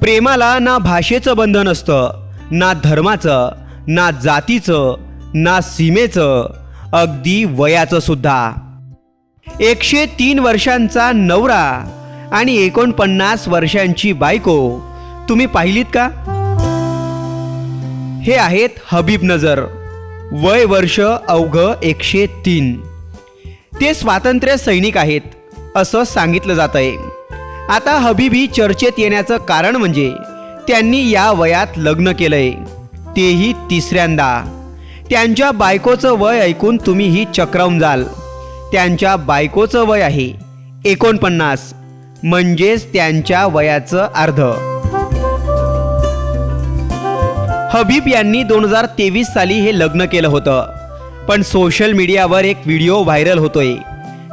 प्रेमाला ना भाषेचं बंधन असतं ना धर्माचं ना जातीचं ना सीमेचं अगदी वयाचं सुद्धा. एकशे तीन वर्षांचा नवरा आणि एकोणपन्नास वर्षांची बायको तुम्ही पाहिलीत का? हे आहेत हबीब नजर. वय वर्ष अवघ एकशे तीन. ते स्वातंत्र्य सैनिक आहेत असं सांगितलं जात आहे आता हबीब ही चर्चेत येण्याचं कारण म्हणजे त्यांनी या वयात लग्न केलंय. तेही तिसऱ्यांदा. त्यांच्या बायकोचं वय ऐकून तुम्हीही चक्रावून जाल. त्यांच्या बायकोचं वय आहे एकोणपन्नास. म्हणजेच त्यांच्या वयाचं अर्ध. हबीब यांनी दोन हजार तेवीस साली हे लग्न केलं होतं. पण सोशल मीडियावर एक व्हिडिओ व्हायरल होतोय.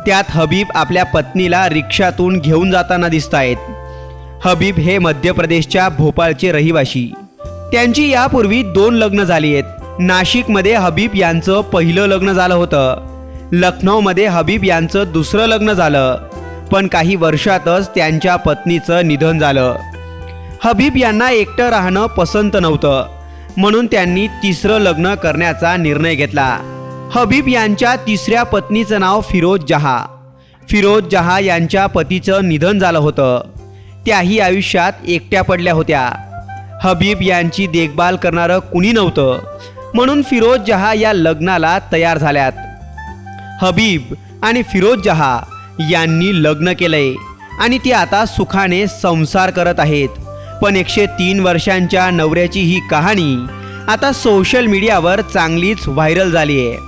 त्यात हबीब आपल्या पत्नीला रिक्षातून घेऊन जाताना दिसत आहेत हबीब हे मध्य प्रदेशच्या भोपाळचे रहिवाशी. त्यांची यापूर्वी दोन लग्न झाली आहेत. नाशिकमध्ये हबीब यांचं पहिलं लग्न झालं होतं. लखनौमध्ये हबीब यांचं दुसरं लग्न झालं. पण काही वर्षातच त्यांच्या पत्नीचं निधन झालं. हबीब यांना एकटं राहणं पसंत नव्हतं. म्हणून त्यांनी तिसरं लग्न करण्याचा निर्णय घेतला. हबीब यांच्या तिसऱ्या पत्नीचं नाव फिरोज जहा. फिरोज जहा यांच्या पतीचं निधन झालं होतं. त्याही आयुष्यात एकट्या पडल्या होत्या. हबीब यांची देखभाल करणारं कुणी नव्हतं म्हणून फिरोज जहा या लग्नाला तयार झाल्यात. हबीब आणि फिरोज जहा यांनी लग्न केलंय आणि ती आता सुखाने संसार करत आहेत. पण एकशे तीन वर्षांच्या नवऱ्याची ही कहाणी आता सोशल मीडियावर चांगलीच व्हायरल झाली आहे